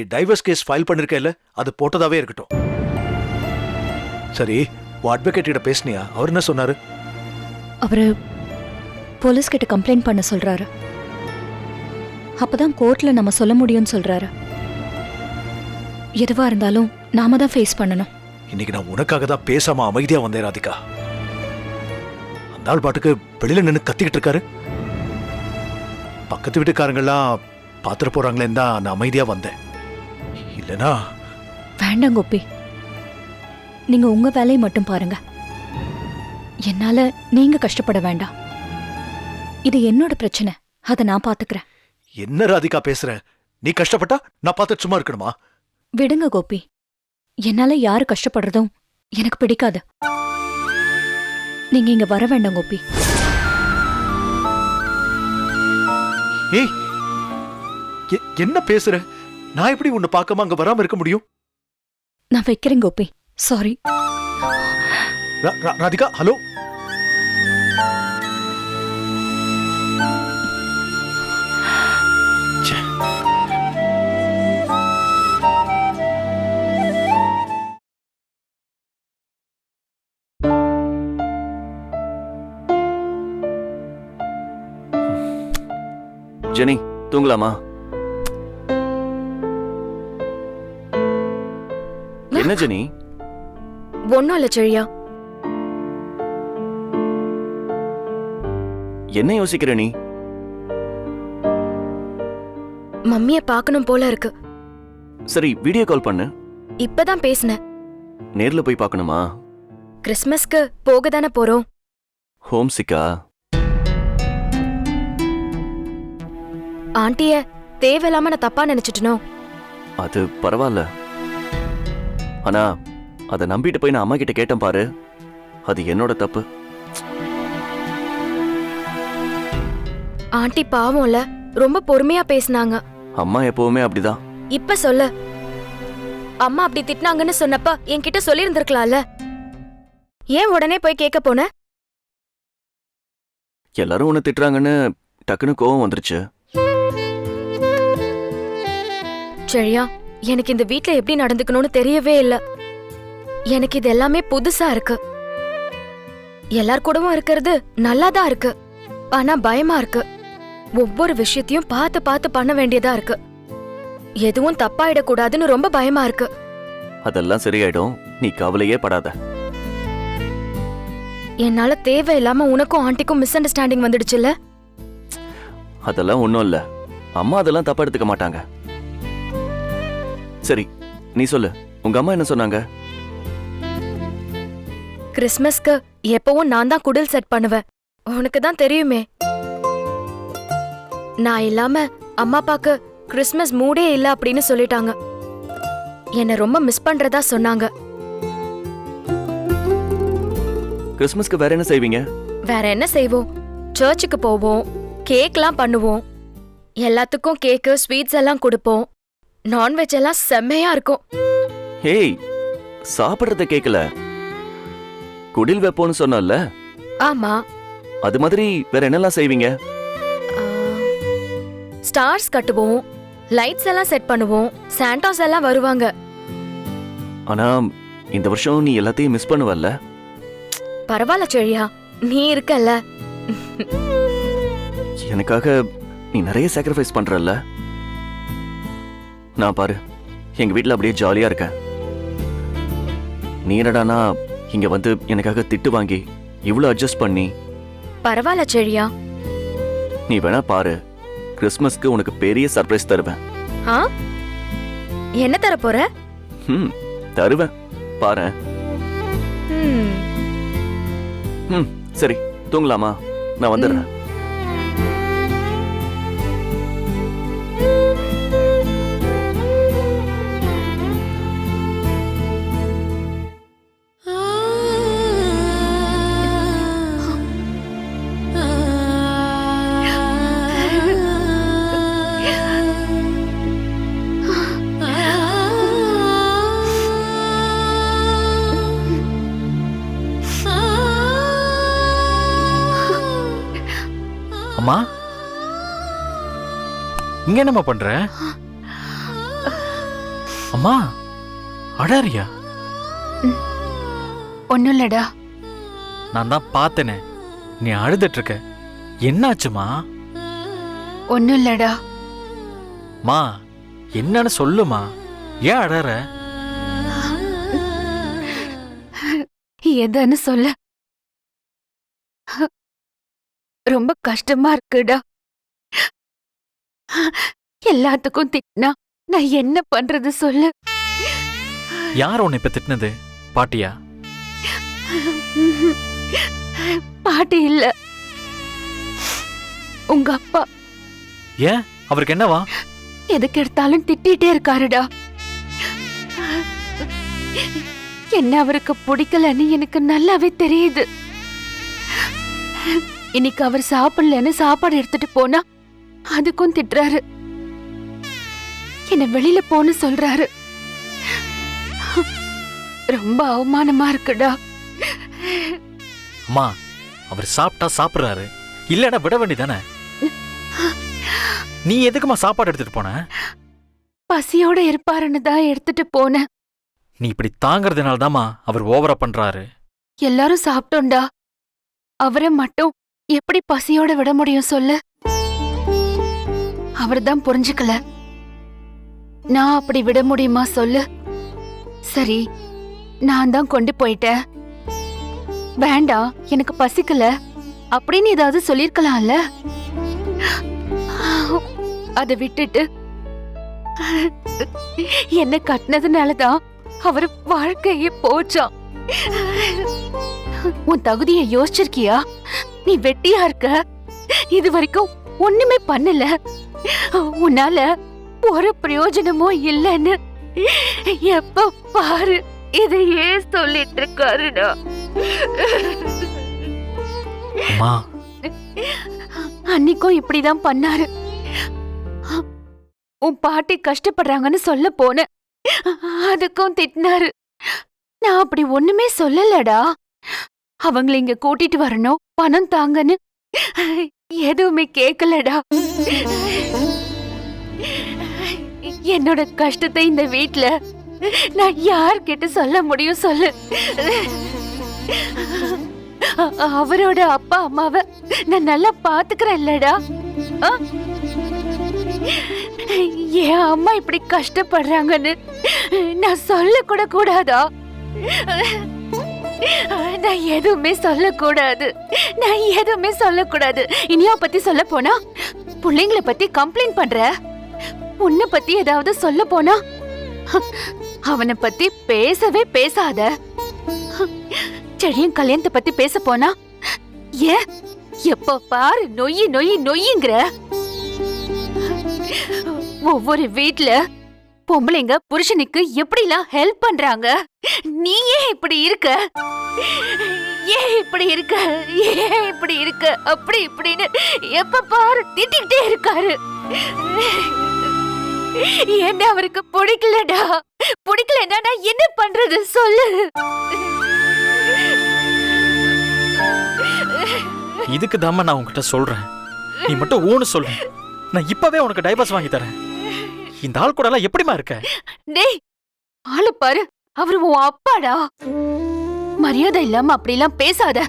நீ divorce case file பண்ணிருக்கல அது போட்டதாவே இருக்கட்டும். சரி உன் அட்வொகேட் கிட்ட பேசுனியா? அவர் என்ன சொன்னாரு? அவரு போலீஸ் கிட்ட கம்ப்ளைண்ட் பண்ண சொல்றாரு. அப்பதான் கோர்ட்ல நம்ம சொல்ல முடியும்னு சொல்றாரு. எதுவா இருந்தாலும் நாம தான் ஃபேஸ் பண்ணணும். இன்னைக்கு நான் உனக்காக தான் பேசாம அமைதியா வந்தேன் ராதிகா. அந்த ஆள் பாட்டுக்கு வெளியில நின்னு கத்திக்கிட்டு இருக்காரு. பக்கத்து வீட்டுக்காரங்கெல்லாம் பாத்துட்டு போறாங்களேன்னு தான் நான் அமைதியா வந்தேன். இல்லனா? வேண்டாம் கோபி. நீங்க உங்க வேலையை மட்டும் பாருங்க. என்னால நீங்க கஷ்டப்பட வேண்டாம். இது என்னோட பிரச்சனை. அதை நான் பாத்துக்கிறேன். என்ன ராதிகா பேசுற? நீ கஷ்டப்பட்டா நான் பார்த்து சும்மா இருக்கணுமா? விடுங்க கோபி. என்னால யாரு கஷ்டப்படுறதும் எனக்கு பிடிக்காது. நீங்க இங்க வர வேண்டாம் கோபி. ஏய் எ- என்ன பேசுற? நான் எப்படி உன்னை பார்க்காம அங்க வராம இருக்க முடியும்? நான் வைக்கிறேன் Gopi. Sorry Radhika hello. Jenny தூங்கலாமா? என்ன ஜெனி? ஒன்னும் இல்ல செழியா. என்ன யோசிக்கிற நீ? மம்மிய பார்க்கணும் போல இருக்கு. சரி வீடியோ கால் பண்ணு. இப்பதான் பேசினேன். நேர்ல போய் பார்க்கணுமா? கிறிஸ்மஸ்க்கு போக தானே போறோம். ஹோம் சிக்கா? ஆண்டிய தேவையில்லாம நான் தப்பா நினைச்சிட்டனோ? அது பரவாயில்ல. ஆனா அதை நம்பிட்டு போய் நான் அம்மா கிட்ட கேட்டேன் பாரு. அது என்னோட தப்பு. ஆண்டி பாவம்ல ரொம்ப பொறுமையா பேசுனாங்க. அம்மா எப்பவுமே அப்படிதான். இப்ப சொல்ல. அம்மா அப்படி திட்டினாங்கன்னு சொன்னப்ப என்கிட்ட சொல்லியிருந்திருக்கலாம்ல. ஏன் உடனே போய் கேட்க போன? எல்லாரும் உன்னை திட்டுறாங்கன்னு டக்குன்னு கோவம் வந்துருச்சு. செழியா எனக்கு இந்த வீட்ல எப்படி நடந்துக்கணும்னு தெரியவே இல்ல. எனக்கு இது எல்லாமே புதுசா இருக்கு. எல்லார் கூடவும் இருக்கிறது நல்லாதான் இருக்கு. ஆனா பயமா இருக்கு. ஒவ்வொரு விஷயத்தையும் பார்த்து பார்த்து பண்ண வேண்டியதா இருக்கு. எதுவும் தப்பாயிடக்கூடாதுன்னு ரொம்ப பயமா இருக்கு. அதெல்லாம் சரியாயிடும். நீ கவலையே படாத. என்னால தேவையில்லாம உனக்கும் ஆண்டிக்கும் மிஸ் அண்டர்ஸ்டாண்டிங் வந்துடுச்சுல்ல? அதெல்லாம் ஒண்ணும் இல்ல. அம்மா அதெல்லாம் தப்பா எடுத்துக்க மாட்டாங்க. சரி நீ சொல்லு. உங்க அம்மா என்ன சொன்னாங்க? கிறிஸ்மஸ்க்கு எப்பவும் நான் தான் குடில் செட் பண்ணுவேன். உனக்கு தான் தெரியுமே. நான் இல்லாம அம்மா அப்பாக்கு கிறிஸ்மஸ் மூடே இல்ல அப்படின்னு சொல்லிட்டாங்க. என்ன ரொம்ப மிஸ் பண்றதா சொன்னாங்க. கிறிஸ்மஸ்க்கு வேற என்ன செய்வீங்க? வேற என்ன செய்வோம்? சர்ச்சுக்கு போவோம் கேக்லாம் பண்ணுவோம். எல்லாத்துக்கும் கேக்கு ஸ்வீட்ஸ் எல்லாம் கொடுப்போம். நான்வெஜ் எல்லாம் செம்மையா இருக்கும். ஹேய் சாப்பிடுறத கேக்கல. குடில் வைப்போம்னு சொன்னல ஆமா. அது மாதிரி வேற என்னெல்லாம் செய்வீங்க? ஸ்டார்ஸ் கட்டுவோம் லைட்ஸ் எல்லாம் செட் பண்ணுவோம் சாண்டாஸ் எல்லாம் வருவாங்க. ஆனா இந்த வருஷம் நீ எல்லாத்தையும் மிஸ் பண்ணுவல்ல? பரவாயில்ல செழியா நீ இருக்கல்ல. எனக்காக நீ நிறைய சாக்ரிஃபைஸ் பண்றல்ல? நான் பாரு எங்க வீட்ல அப்படியே ஜாலியா இருக்கேன் நீ என்னடானா இங்க வந்து எனக்காக திட்டு வாங்கி இவ்ளோ அட்ஜஸ்ட் பண்ணி. பரவாயில்ல செழியா. நீ வேணா பாரு கிறிஸ்மஸ்க்கு உனக்கு பெரிய சர்ப்ரைஸ் தருவேன். ஆ? என்ன தர போற? ம் தருவேன். பாரேன் ம், ம் சரி தூங்கலாமா? நான் வந்துடுறேன். இங்க என்னம்மா பண்ற? அம்மா அழறியா ஒன்னும் இல்லடா. நான் தான் பார்த்தனே. நீ அழுதுட்டு இருக்க என்னாச்சுமா? ஒன்னும் இல்லடா. மா என்னன்னு சொல்லுமா. ஏன் அழற? எதுன்னு சொல்ல. ரொம்ப கஷ்டமா இருக்குடா. எல்லாத்துக்கும் திட்டினா நான் என்ன பண்றது சொல்லு. யார் உன்னை இப்ப திட்டினது? பாட்டியா? பாட்டி இல்ல. உங்க அப்பா. ஏன்? அவருக்கு என்னவா? எதுக்கு எடுத்தாலும் திட்டிட்டே இருக்காருடா. என்ன அவருக்கு பிடிக்கலன்னு எனக்கு நல்லாவே தெரியுது. இன்னைக்கு அவர் சாப்பிடலன்னு சாப்பாடு எடுத்துட்டு போனா அதுக்கும் திட்டுறாரு. என்ன வெளியில போன்னு சொல்றாரு. ரொம்ப அவமானமா இருக்குடா. அம்மா அவர் சாப்பிட்டா சாப்பிடுறாரு. இல்லடா விட வேண்டியதானே நீ எதுக்குமா சாப்பாடு எடுத்துட்டு போன? பசியோட இருப்பாருன்னு தான் எடுத்துட்டு போனேன் நீ இப்படி தாங்கறதுனால தாம்மா அவர் ஓவரா பண்றாரு. எல்லாரும் சாப்பிட்டோம்டா. அவரை மட்டும் எப்படி பசியோட விட முடியும் சொல்லு? அவர்தான் புரிஞ்சுக்கல. நான் அப்படி விட முடியுமா சொல்லு. சரி நான் தான் கொண்டு போயிட்டேன். வேண்டாம் எனக்கு பசிக்கல. அப்படின்னு ஏதாவது சொல்லிருக்கலாம்ல. அதை விட்டுட்டு என்ன கட்டினதுனாலதான் அவர் வாழ்க்கையே போச்சான் உன் தகுதியை யோசிச்சிருக்கியா? நீ வெட்டியா இருக்க? இது வரைக்கும் ஒண்ணுமே பண்ணல. உன்னால ஒரு பிரயோஜனமும் இல்லைன்னு எப்ப பாரு. இதையே சொல்லிட்டு இருக்காருடா அன்னைக்கும் இப்படிதான் பண்ணாரு. உன் பாட்டி கஷ்டப்படுறாங்கன்னு சொல்ல போனேன். அதுக்கும் திட்டினாரு. நான் அப்படி ஒண்ணுமே சொல்லலடா. அவங்கள இங்க கூட்டிட்டு வரணும் பணம் தாங்கன்னு. எதுவுமே கேட்கலடா என்னோட கஷ்டத்தை இந்த வீட்ல நான் யார்கிட்ட சொல்ல முடியும் சொல்லு. அவரோட அப்பா அம்மாவை நான் நல்லா பாத்துக்கிறேன் இல்லடா. என் அம்மா இப்படி கஷ்டப்படுறாங்கன்னு நான் சொல்ல கூட கூடாதா? நான் எதுவுமே சொல்லக்கூடாது. நான் எதுவுமே சொல்லக்கூடாது. இனியா பத்தி சொல்ல போனா? பிள்ளைங்களை பத்தி கம்ப்ளைண்ட் பண்ற? உன்னை பத்தி ஏதாவது சொல்ல போனா? அவனை பத்தி பேசவே பேசாத. செடியும் கல்யாணத்தை பத்தி பேச போனா? ஏன் எப்ப பாரு நொய்யி நொய் நொய்யுங்கிற ஒவ்வொரு வீட்ல பொம்பளைங்க புருஷனுக்கு எப்படிலாம் ஹெல்ப் பண்றாங்க? நீ ஏன் இப்படி இருக்க? ஏன் இப்படி இருக்க? ஏன் இப்படி இருக்க? அப்படி இப்படின்னு எப்ப பாரு திட்டிக்கிட்டே இருக்காரு. என்ன அவருக்கு பிடிக்கலடா? பிடிக்கலன்னா நான் என்ன பண்றது? சொல்லு. இதுக்கு தாம்மா நான் உன்கிட்ட சொல்றேன். நீ மட்டும் ஊன்னு சொல்லு. நான் இப்பவே உனக்கு டைவர்ஸ் வாங்கி தரேன். இந்த ஆள் கூட எல்லாம் எப்படிமா இருக்க? டேய் ஆளு பாரு. அவரு உன் அப்பாடா? மரியாதை இல்லாம அப்படிலாம் பேசாத.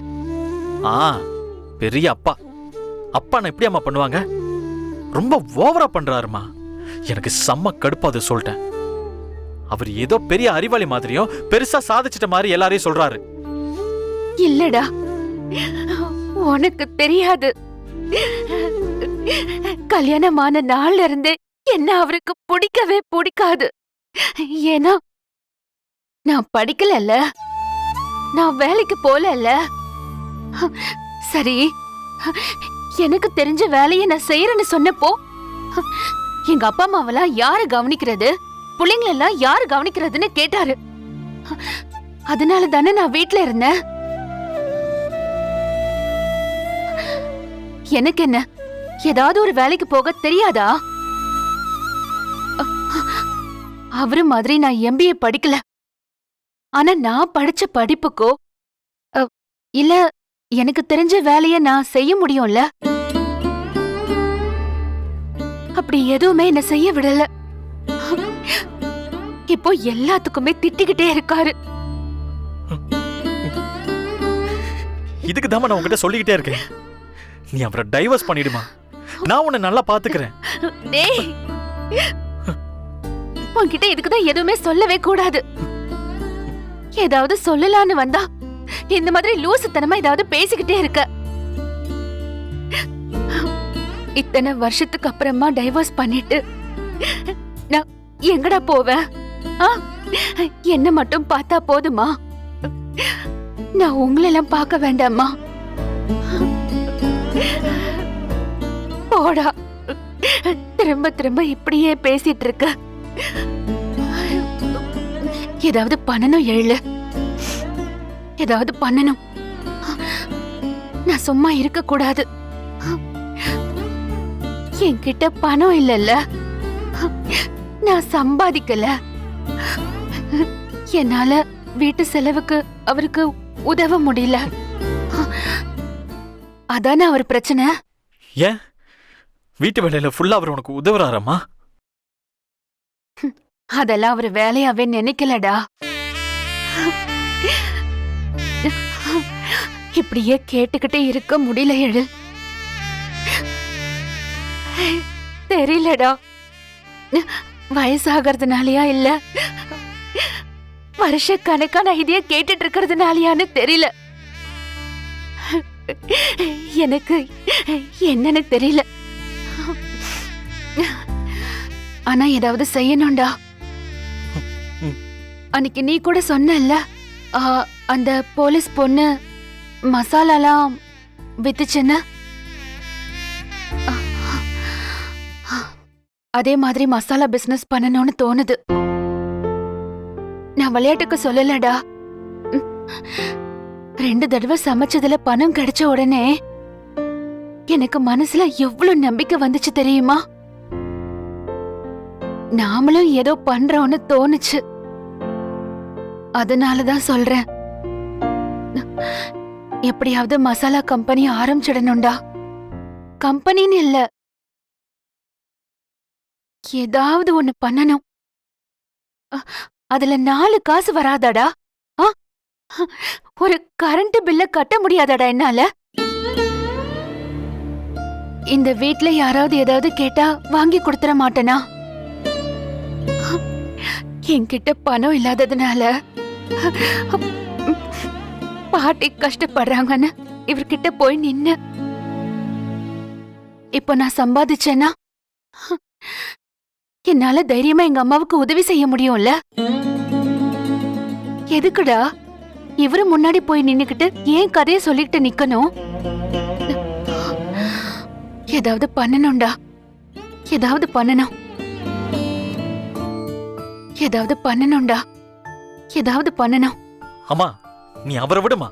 ஆ பெரிய அப்பா. அப்பா நான் எப்படி அம்மா பண்ணுவாங்க? ரொம்ப ஓவரா பண்றாருமா. எனக்கு செம்ம கடுப்பு அதை சொல்லிட்டேன். அவர் ஏதோ பெரிய அறிவாளி மாதிரியும் பெருசா சாதிச்சிட்ட மாதிரி எல்லாரையும் சொல்றாரு. இல்லடா. உனக்கு தெரியாது. கல்யாணமான நாள்ல இருந்தே என்ன அவருக்கு பிடிக்கவே பிடிக்காது. ஏன்னா நான் படிக்கலல்ல. நான் வேலைக்கு போலல்ல. சரி. எனக்கு தெரிஞ்ச வேலையை நான் செய்யறேன்னு சொன்னப்போ எங்க அப்பா அம்மாவெல்லாம் யாரு கவனிக்கிறது? பிள்ளைங்களெல்லாம் யாரு கவனிக்கிறதுன்னு கேட்டாரு. அதனால தானே நான் வீட்ல இருந்தேன். எனக்கு என்ன ஏதாவது ஒரு வேலைக்கு போக தெரியாதா? அவரு மாதிரி நான் எம்பிஏ படிக்கல. ஆனா நான் படிச்ச படிப்புக்கோ இல்ல எனக்கு தெரிஞ்ச வேலைய நான் செய்ய முடியும்ல? அப்படி எதுவுமே என்ன செய்ய விடல. இப்போ எல்லாத்துக்குமே திட்டிக்கிட்டே இருக்காரு. இதுக்கு தான் நான் உங்ககிட்ட சொல்லிக்கிட்டே இருக்கேன். நீ அவரை டைவர்ஸ் பண்ணிடுமா. நான் உன்னை நல்லா பாத்துக்கிறேன். டேய். உன்கிட்ட இதுக்குதான் எதுவுமே சொல்லவே கூடாது. ஏதாவது சொல்லலான்னு வந்தா இந்த மாதிரி லூசுத்தனமா ஏதாவது பேசிக்கிட்டே இருக்க. இத்தனை வருஷத்துக்கு அப்புறமா டைவர்ஸ் பண்ணிட்டு நான் எங்கடா போவேன்? ஆ? என்ன மட்டும் பார்த்தா போதுமா? நான் உங்களெல்லாம் பார்க்க வேண்டாமா? போடா. திரும்ப திரும்ப இப்படியே பேசிட்டு இருக்க. ஏதாவது பண்ணணும் எழு. ஏதாவது பண்ணணும். நான் சும்மா இருக்க கூடாது என்கிட்ட பணம் இல்லல்ல. நான் சம்பாதிக்கல. என்னால வீட்டு செலவுக்கு அவருக்கு உதவ முடியல. அதானே அவர் பிரச்சனை? ஏன்? வீட்டு வேலையில ஃபுல்லா அவர் உனக்கு உதவுறாராமா அதெல்லாம் அவர் வேலையாவே நினைக்கலடா. இப்படியே கேட்டுக்கிட்டே இருக்க முடியல எழில். தெரியலடா. வயசாகிறதுனாலயா இல்ல? வருஷ கணக்கா நான் இதையே கேட்டுட்டு இருக்கிறதுனாலயான்னு தெரியல. எனக்கு என்னன்னு தெரியல. ஆனா ஏதாவது செய்யணும்டா. அன்னைக்கு நீ கூட சொன்னல்ல? அந்த போலீஸ் பொண்ணு மசாலாலாம் வித்துச்சுன்னு? அதே மாதிரி மசாலா பிசினஸ் பண்ணணும்னு தோணுது. நான் விளையாட்டுக்கு சொல்லலடா. ரெண்டு தடவை சமைச்சதுல பணம் கிடைச்ச உடனே எனக்கு மனசுல எவ்வளவு நம்பிக்கை வந்துச்சு தெரியுமா? நாமளும் ஏதோ பண்றோம்னு தோணுச்சு. அதனாலதான் சொல்றேன். எப்படியாவது மசாலா கம்பெனி ஆரம்பிச்சிடணும்டா. கம்பெனின்னு இல்ல. ஏதாவது ஒண்ணு பண்ணணும். அ- அதுல நாலு காசு வராதாடா. ஆ? ஒரு கரண்ட் பில்ல கட்ட முடியாதாடா என்னால. இந்த வீட்ல யாராவது ஏதாவது கேட்டா வாங்கி கொடுத்துட மாட்டேனா? என்கிட்ட பணம் இல்லாததுனால பாட்டி கஷ்டப்படுறாங்கன்னு இவர்கிட்ட போய் நின்னு. இப்போ நான் சம்பாதிச்சேன்னா என்னால தைரியமா எங்க அம்மாவுக்கு உதவி செய்ய முடியும்ல? எதுக்குடா இவரு முன்னாடி போய் நின்னுக்கிட்டு ஏன் கதைய சொல்லிக்கிட்டு நிக்கணும்? ஏதாவது பண்ணணும்டா. ஏதாவது பண்ணணும். ஏதாவது பண்ணணும்டா. ஏதாவது பண்ணணும். அம்மா நீ அவரை விடுமா?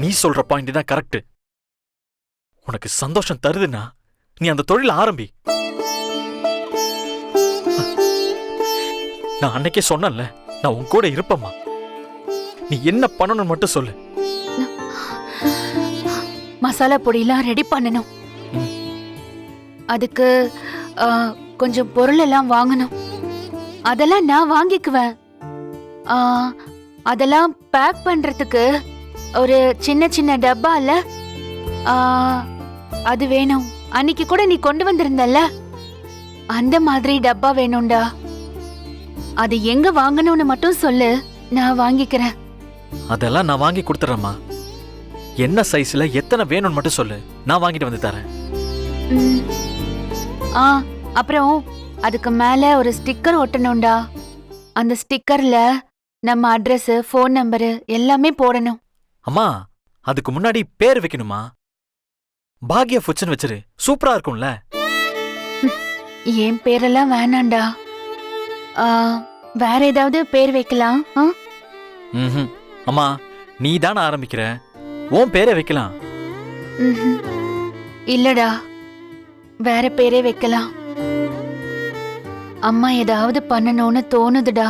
நீ சொல்ற பாயிண்ட் தான் கரெக்ட் உனக்கு சந்தோஷம் தருதுன்னா நீ அந்த தொழில ஆரம்பி. நான் அன்னைக்கே சொன்னேன்ல நான் உன் கூட இருப்பேம்மா. நீ என்ன பண்ணணும்னு மட்டும் சொல்லு. மசாலா பொடியெல்லாம் ரெடி பண்ணணும். அதுக்கு கொஞ்சம் பொருள் எல்லாம் வாங்கணும். அதெல்லாம் நான் வாங்கிக்குவேன். ஆ, அதெல்லாம் பேக் பண்றதுக்கு ஒரு சின்ன சின்ன டப்பா இல்ல ஆ, அது வேணும். அன்னைக்கு கூட நீ கொண்டு வந்திருந்தல்ல? அந்த மாதிரி டப்பா வேணும்டா. அது எங்க வாங்கணும்னு மட்டும் சொல்லு. நான் வாங்கிக்கிறேன். அதெல்லாம் நான் வாங்கி கொடுத்துறேம்மா என்ன சைஸ்ல எத்தனை வேணும்னு மட்டும் சொல்லு. நான் வாங்கிட்டு வந்து தரேன். ஆ அப்புறம் அதுக்கு மேல ஒரு ஸ்டிக்கர் ஒட்டணும்டா. அந்த ஸ்டிக்கர்ல நம்ம அட்ரஸ் ஃபோன் நம்பரு எல்லாமே போடணும். அம்மா அதுக்கு முன்னாடி பேர் வைக்கணுமா? பாக்யா ஃபுட்ஸ்னு வச்சிரு சூப்பரா இருக்கும்ல. என் பேரெல்லாம் வேணாம்டா. ஆ, வேற ஏதாவது பேர் வைக்கலாம்? ஆ? ம்ஹும். அம்மா நீ தானே ஆரம்பிக்கிற? உன் பேரை வைக்கலாம். ம்ஹும். இல்லடா வேற பேரே வைக்கலாம். அம்மா ஏதாவது பண்ணணும்னு தோணுதுடா.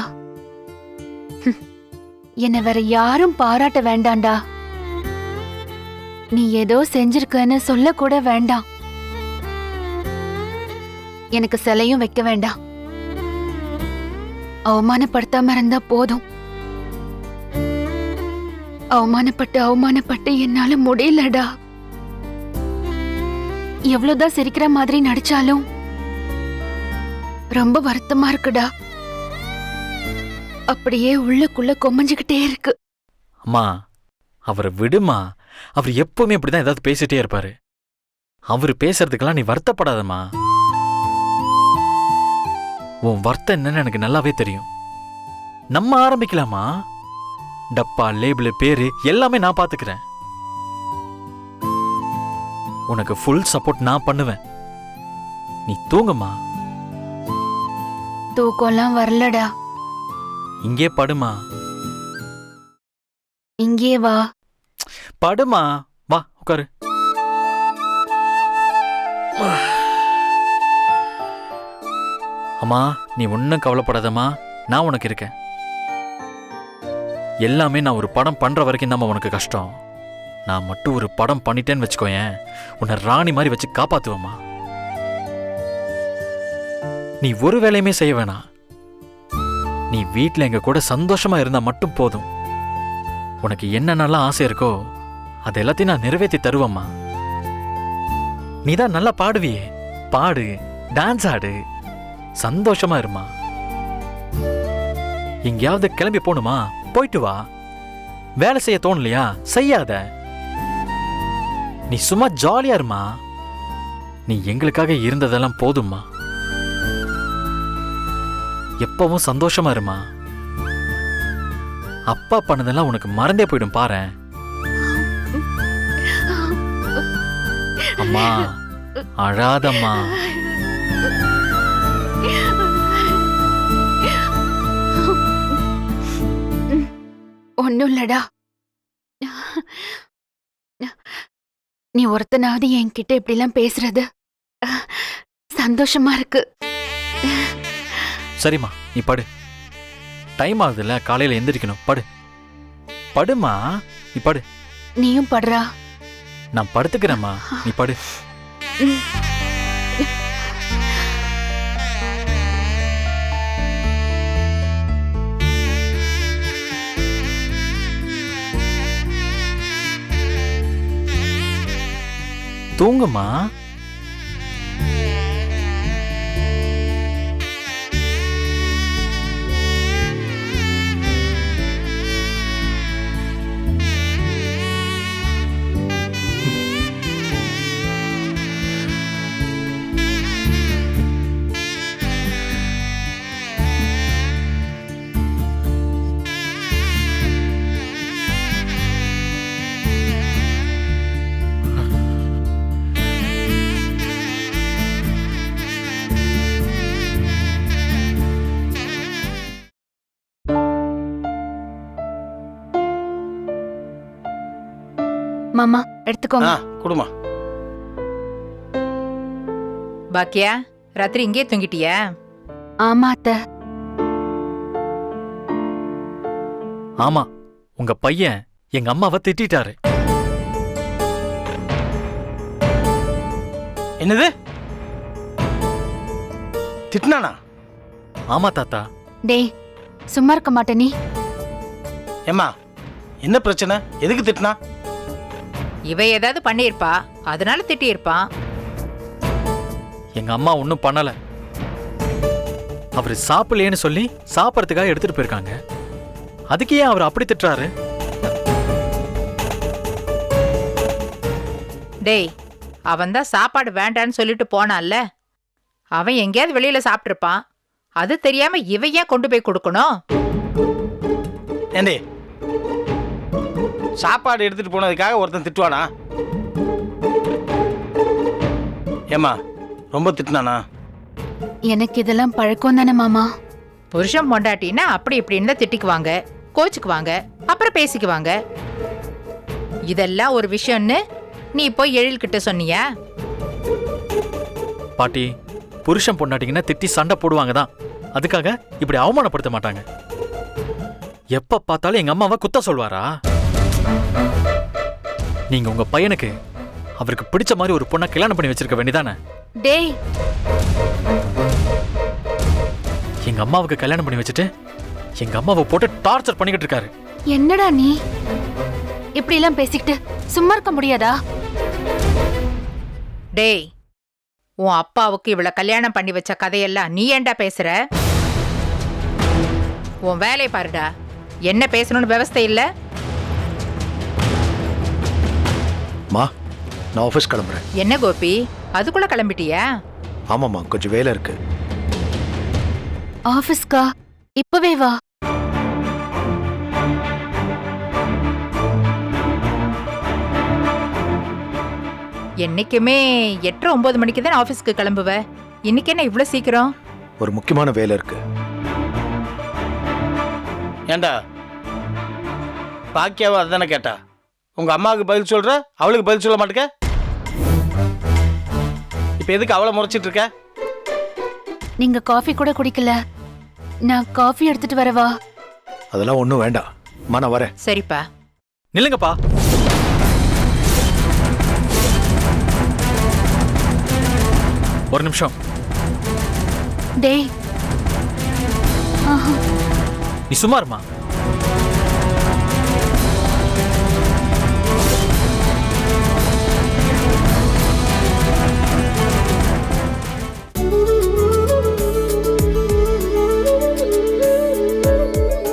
என்ன என்னை வேற யாரும் பாராட்ட வேண்டாம்டா. நீ ஏதோ செஞ்சிருக்கன்னு சொல்லக்கூட வேண்டாம். எனக்கு சிலையும் வைக்க வேண்டாம். அவமானப்படுத்தாம இருந்தா போதும். அவமானப்பட்டு அவமானப்பட்டு என்னால முடியலடா. எவ்வளவுதான் சிரிக்கிற மாதிரி நடிச்சாலும் ரொம்ப வருத்தமா இருக்குடா. அப்படியே உள்ளுக்குள்ள கொமஞ்சுக்கிட்டே இருக்கு. அம்மா அவரை விடுமா? அவர் எப்பவுமே இப்படிதான் ஏதாவது பேசிட்டே இருப்பாரு. அவர் பேசுறதுக்கெல்லாம் நீ வருத்தப்படாதம்மா. உன் வருத்தம் என்னன்னு எனக்கு நல்லாவே தெரியும். நம்ம ஆரம்பிக்கலாமா? டப்பா லேபிள் பேரு எல்லாமே நான் பாத்துக்கிறேன். உனக்கு ஃபுல் சப்போர்ட் நான் பண்ணுவேன். நீ தூங்குமா? தூக்கம்லாம் வரலடா. இங்கே படுமா? இங்கே வா. படுமா? வா உட்காரு. அம்மா நீ ஒன்றும் கவலைப்படாதம்மா. நான் உனக்கு இருக்கேன். எல்லாமே நான் ஒரு படம் பண்ற வரைக்கும் தான் உனக்கு கஷ்டம். நான் மட்டும் ஒரு படம் பண்ணிட்டேன்னு வச்சுக்கோயேன். உன்னை ராணி மாதிரி வச்சு காப்பாத்துவேம்மா. நீ ஒரு வேலையுமே செய்ய வேணாம். நீ வீட்டில் எங்க கூட சந்தோஷமா இருந்தா மட்டும் போதும். உனக்கு என்னென்னலாம் ஆசை இருக்கோ அது எல்லாத்தையும் நான் நிறைவேற்றி தருவேம்மா. நீ தான் நல்லா பாடுவியே. பாடு டான்ஸ் ஆடு. சந்தோஷமா இருமா. எங்கேயாவது கிளம்பி போகணுமா போயிட்டு வா. வேலை செய்ய தோணலையா? செய்யாத. நீ சும்மா ஜாலியா இருமா. நீ எங்களுக்காக இருந்ததெல்லாம் போதும்மா. எப்பவும் சந்தோஷமா இருமா? அப்பா பண்ணதெல்லாம் உனக்கு மறந்தே போயிடும் பாரேன். அம்மா அழாதம்மா. ஒன்னும் இல்லடா நீ ஒருத்தனாவது என்கிட்ட இப்படிலாம் பேசுறது சந்தோஷமா இருக்கு. சரிம்மா நீ படு. டைம் ஆகுதுல்ல காலையில எந்திரிக்கணும். படு. படுமா நீ படு. நீயும் படுறா. நான் படுத்துக்கிறேம்மா நீ படு. தூங்குமா எடுத்துக்கோங்க. ஆ குடுமா. பாக்கியா ராத்திரி இங்கே தூங்கிட்டியா? ஆமா அத்தை. ஆமா உங்க பையன் எங்க அம்மாவை திட்டிட்டாரு. என்னது? திட்டினானா? ஆமா தாத்தா. டேய் சும்மா இருக்க மாட்டே நீ. ஏம்மா என்ன பிரச்சனை? எதுக்கு திட்டினா? இவ ஏதாவது பண்ணியிருப்பா? அதனால திட்டியிருப்பான் எங்க அம்மா ஒன்றும் பண்ணல. அவர் சாப்பிடலையேன்னு சொல்லி சாப்பிட்றதுக்காக எடுத்துட்டு போயிருக்காங்க. அதுக்கு ஏன் அவர் அப்படி திட்டுறாரு? டேய் அவன் தான் சாப்பாடு வேண்டான்னு சொல்லிட்டு போனான்ல. அவன் எங்கேயாவது வெளியில சாப்பிட்டிருப்பான். அது தெரியாம இவ ஏன் கொண்டு போய் கொடுக்கணும்? ஏண்டி சாப்பாடு எடுத்துட்டு போனதுக்காக ஒருத்தன் திட்டுவானா? ஏம்மா ரொம்ப திட்டினானா? எனக்கு இதெல்லாம் பழக்கம் தானே மாமா. புருஷன் பொண்டாட்டின்னா அப்படி இப்படின்னு தான் திட்டிக்குவாங்க கோச்சுக்குவாங்க அப்புறம் பேசிக்குவாங்க. இதெல்லாம் ஒரு விஷயம்னு நீ போய் எழில்கிட்ட சொன்னியா? பாட்டி புருஷன் பொண்டாட்டிங்கன்னா திட்டி சண்டை போடுவாங்க தான். அதுக்காக இப்படி அவமானப்படுத்த மாட்டாங்க. எப்ப பார்த்தாலும் எங்க அம்மாவை குத்த சொல்வாரா? நீங்க உங்க பையனுக்கு அவருக்கு பிடிச்ச மாதிரி ஒரு பொண்ணை கல்யாணம் பண்ணி வச்சிருக்க வேண்டியதானே? டேய். எங்க அம்மாவுக்கு கல்யாணம் பண்ணி வச்சுட்டு எங்க அம்மாவை போட்டு டார்ச்சர் பண்ணிக்கிட்டு இருக்காரு. என்னடா நீ? இப்படி எல்லாம் பேசிக்கிட்டு சும்மா இருக்க முடியாதா? டேய் உன் அப்பாவுக்கு இவள கல்யாணம் பண்ணி வச்ச கதையெல்லாம் நீ ஏன்டா பேசுற? உன் வேலையை பாருடா. என்ன பேசணும்னு விவஸ்தை இல்ல? மா நான் ஆஃபீஸ் கிளம்புறேன். என்ன கோபி? அதுக்குள்ள கிளம்பிட்டியா? ஆமாம்மா கொஞ்சம் வேலை இருக்கு. ஆபீஸ்க்கா இப்பவே வா. என்னைக்குமே எட்டரை ஒன்பது மணிக்கு தான் ஆஃபீஸ்க்கு கிளம்புவ? இன்னைக்கு என்ன இவ்வளோ சீக்கிரம்? ஒரு முக்கியமான வேலை இருக்கு. ஏண்டா? பாக்கியாவும் அதுதானே கேட்டா? உங்க அம்மாவுக்கு பதில் சொல்ற? அவளுக்கு பதில் சொல்ல மாட்டேக்க? இப்போ எதுக்கு அவளை முறைச்சிட்டு இருக்க? நீங்க காஃபி கூட குடிக்கல. நான் காஃபி எடுத்துட்டு வரவா? அதெல்லாம் ஒன்றும் வேண்டாம். அம்மா நான் வரேன். சரிப்பா. நில்லுங்கப்பா. ஒரு நிமிஷம். டேய். நீ சும்மா இருமா.